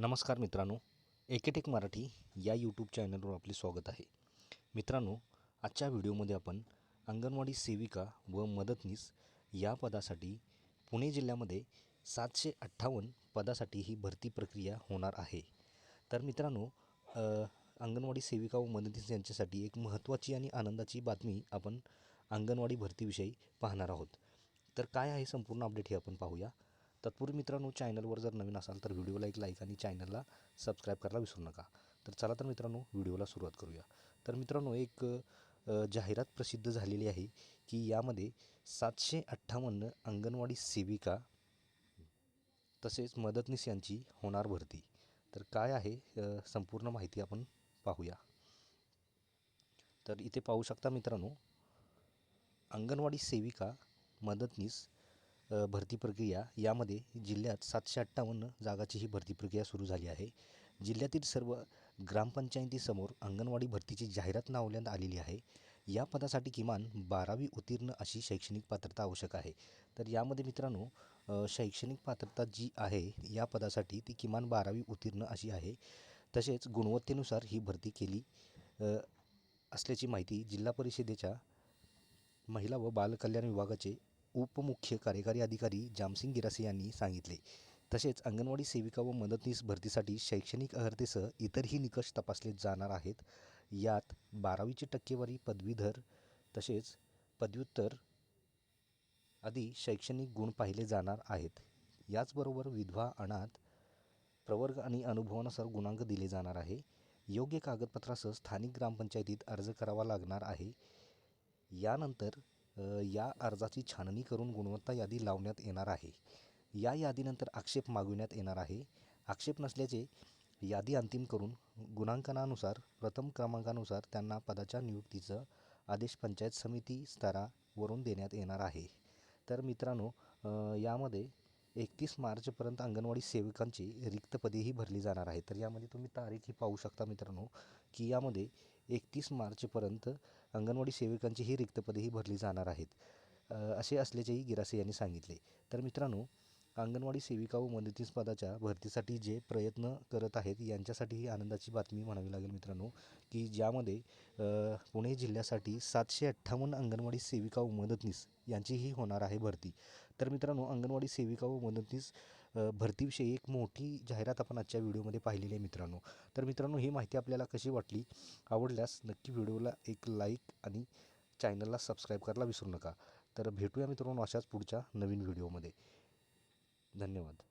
नमस्कार मित्रांनो एकेटेक मराठी या यूट्यूब चॅनलवर आपले स्वागत आहे. मित्रांनो आजच्या व्हिडिओमध्ये आपण अंगणवाडी सेविका व मदतनीस या पदासाठी पुणे जिल्ह्यामध्ये सातशे अठ्ठावन्न पदासाठी ही भरती प्रक्रिया होणार आहे. तर मित्रांनो अंगणवाडी सेविका व मदतनीस यांच्यासाठी एक महत्त्वाची आणि आनंदाची बातमी आपण अंगणवाडी भरतीविषयी पाहणार आहोत. तर काय आहे संपूर्ण अपडेट हे आपण पाहूया. तत्पूर्वी मित्रांनो चॅनलवर जर नवीन असाल तर व्हिडिओला एक लाईक आणि चॅनलला सबस्क्राईब करायला विसरू नका. तर चला तर मित्रांनो व्हिडिओला सुरुवात करूया. तर मित्रांनो एक जाहिरात प्रसिद्ध झालेली आहे की यामध्ये सातशे अठ्ठावन्न अंगणवाडी सेविका तसेच मदतनीस यांची होणार भरती. तर काय आहे संपूर्ण माहिती आपण पाहूया. तर इथे पाहू शकता मित्रांनो अंगणवाडी सेविका मदतनीस भरती प्रक्रिया यामध्ये जिल्ह्यात सातशे अठ्ठावन्न जागाची ही भरती प्रक्रिया सुरू झाली आहे. जिल्ह्यातील सर्व ग्रामपंचायतीसमोर अंगणवाडी भरतीची जाहिरात लावण्यात आलेली आहे. या पदासाठी किमान बारावी उत्तीर्ण अशी शैक्षणिक पात्रता आवश्यक आहे. तर यामध्ये मित्रांनो शैक्षणिक पात्रता जी आहे या पदासाठी ती किमान बारावी उत्तीर्ण अशी आहे. तसेच गुणवत्तेनुसार ही भरती केली असल्याची माहिती जिल्हा परिषदेच्या महिला व बालकल्याण विभागाचे उपमुख्य कार्यकारी अधिकारी जामसिंग गिरासे यांनी सांगितले. तसेच अंगणवाडी सेविका व मदतनीस भरतीसाठी शैक्षणिक अर्हतेसह इतरही निकष तपासले जाणार आहेत. यात बारावीची टक्केवारी पदवीधर तसेच पदव्युत्तर आदी शैक्षणिक गुण पाहिले जाणार आहेत. याचबरोबर विधवा अनाथ प्रवर्ग आणि अनुभवानुसार गुणांक दिले जाणार आहे. योग्य कागदपत्रासह स्थानिक ग्रामपंचायतीत अर्ज करावा लागणार आहे. यानंतर या अर्जाची छाननी करून गुणवत्ता यादी लावण्यात येणार आहे. या यादीनंतर आक्षेप मागविण्यात येणार आहे. आक्षेप नसल्याचे यादी अंतिम करून गुणांकनानुसार प्रथम क्रमांकानुसार त्यांना पदाच्या नियुक्तीचं आदेश पंचायत समिती स्तरावरून देण्यात येणार आहे. तर मित्रांनो यामध्ये एकतीस मार्चपर्यंत अंगणवाडी सेविकांची रिक्त पदेही भरली जाणार आहे. तर यामध्ये तुम्ही तारीख ही पाहू शकता मित्रांनो की यामध्ये एकतीस मार्चपर्यंत अंगणवाडी सेविकांची ही रिक्त पदेही भरली जाणार आहेत. असे असल्याचेही गिरासे यांनी सांगितले. तर मित्रांनो अंगणवाडी सेविका व मदतीस पदाच्या भरतीसाठी जे प्रयत्न करत आहेत यांच्यासाठी ही आनंदाची बातमी म्हणावी लागेल मित्रांनो की ज्यामध्ये पुणे जिल्ह्यासाठी सातशे अठ्ठावन्न अंगणवाडी सेविका व मदतनीस यांचीही होणार आहे भरती. तर मित्रांनो अंगणवाडी सेविका व मदतनीस भरतीविषयी एक मोठी जाहिरात आपण आजच्या व्हिडिओमध्ये पाहिलेली आहे मित्रांनो. तर मित्रांनो ही माहिती आपल्याला कशी वाटली? आवडल्यास नक्की व्हिडिओला एक लाईक आणि चॅनलला सबस्क्राईब करायला विसरू नका. तर भेटूया मित्रांनो अशाच पुढच्या नवीन व्हिडिओमध्ये. धन्यवाद.